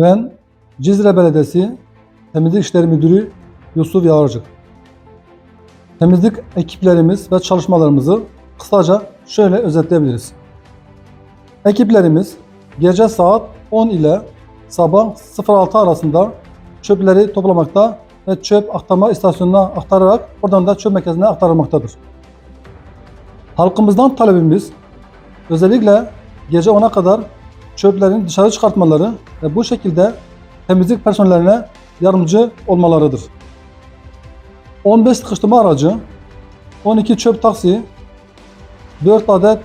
Ben Cizre Belediyesi Temizlik İşleri Müdürü Yusuf Yağarcık. Temizlik ekiplerimiz ve çalışmalarımızı kısaca şöyle özetleyebiliriz. Ekiplerimiz gece saat 10 ile sabah 06 arasında çöpleri toplamakta ve çöp aktarma istasyonuna aktararak oradan da çöp merkezine aktarılmaktadır. Halkımızdan talebimiz özellikle gece 10'a kadar çöplerin dışarı çıkartmaları ve bu şekilde temizlik personellerine yardımcı olmalarıdır. 15 sıkıştırma aracı, 12 çöp taksi, 4 adet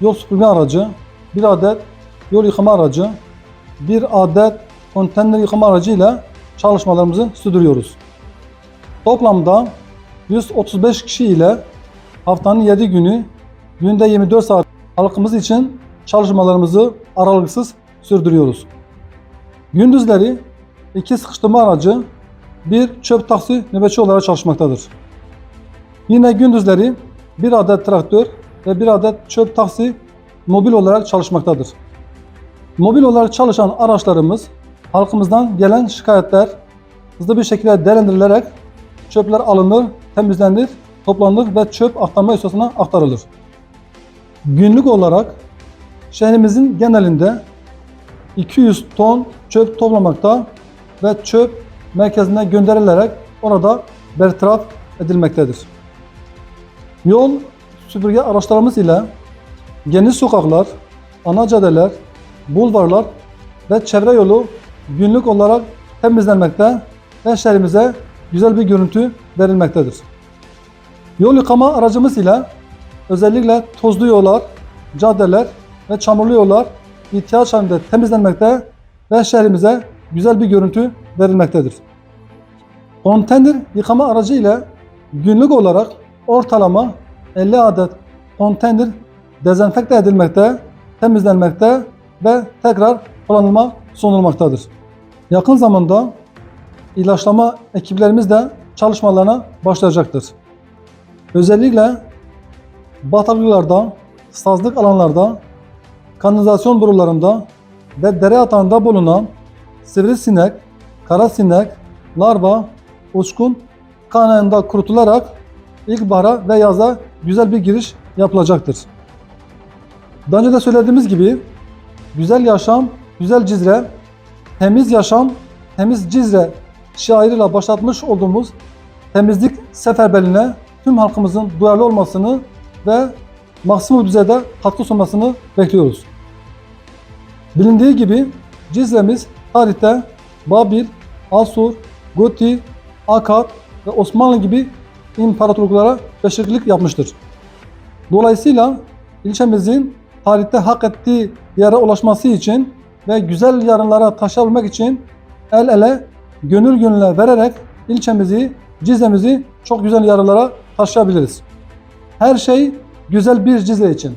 yol süpürme aracı, 1 adet yol yıkama aracı, 1 adet konteyner yıkama aracı ile çalışmalarımızı sürdürüyoruz. Toplamda 135 kişi ile haftanın 7 günü günde 24 saat halkımız için çalışmalarımızı aralıksız sürdürüyoruz. Gündüzleri iki sıkıştırma aracı, bir çöp taksi nöbetçi olarak çalışmaktadır. Yine gündüzleri bir adet traktör ve bir adet çöp taksi mobil olarak çalışmaktadır. Mobil olarak çalışan araçlarımız halkımızdan gelen şikayetler hızlı bir şekilde değerlendirilerek çöpler alınır, temizlenir, toplanır ve çöp aktarma üstesine aktarılır. Günlük olarak şehrimizin genelinde 200 ton çöp toplamakta ve çöp merkezine gönderilerek orada bertaraf edilmektedir. Yol süpürge araçlarımız ile geniş sokaklar, ana caddeler, bulvarlar ve çevre yolu günlük olarak temizlenmekte ve şehrimize güzel bir görüntü verilmektedir. Yol yıkama aracımız ile özellikle tozlu yollar, caddeler ve çamurlu yollar ihtiyaç halinde temizlenmekte ve şehrimize güzel bir görüntü verilmektedir. Konteyner yıkama aracı ile günlük olarak ortalama 50 adet konteyner dezenfekte edilmekte, temizlenmekte ve tekrar kullanılma sunulmaktadır. Yakın zamanda ilaçlama ekiplerimiz de çalışmalarına başlayacaktır. Özellikle bataklıklarda, sazlık alanlarda, kanalizasyon borularında ve dere yatağında bulunan sivrisinek, kara sinek, larva, uçkun kaynağında kurutularak ilkbahara ve yaza güzel bir giriş yapılacaktır. Daha önce de söylediğimiz gibi güzel yaşam, güzel cizre, temiz yaşam, temiz cizre şiarıyla başlatmış olduğumuz temizlik seferberliğine tüm halkımızın duyarlı olmasını ve maksimum düzeyde katkı sunmasını bekliyoruz. Bilindiği gibi Cizre'miz tarihte Babil, Asur, Guti, Akkad ve Osmanlı gibi imparatorluklara beşiklik yapmıştır. Dolayısıyla ilçemizin tarihte hak ettiği yere ulaşması için ve güzel yarınlara taşıyabilmek için el ele, gönül gönüle vererek ilçemizi, Cizre'mizi çok güzel yarınlara taşıyabiliriz. Her şey güzel bir Cizre için.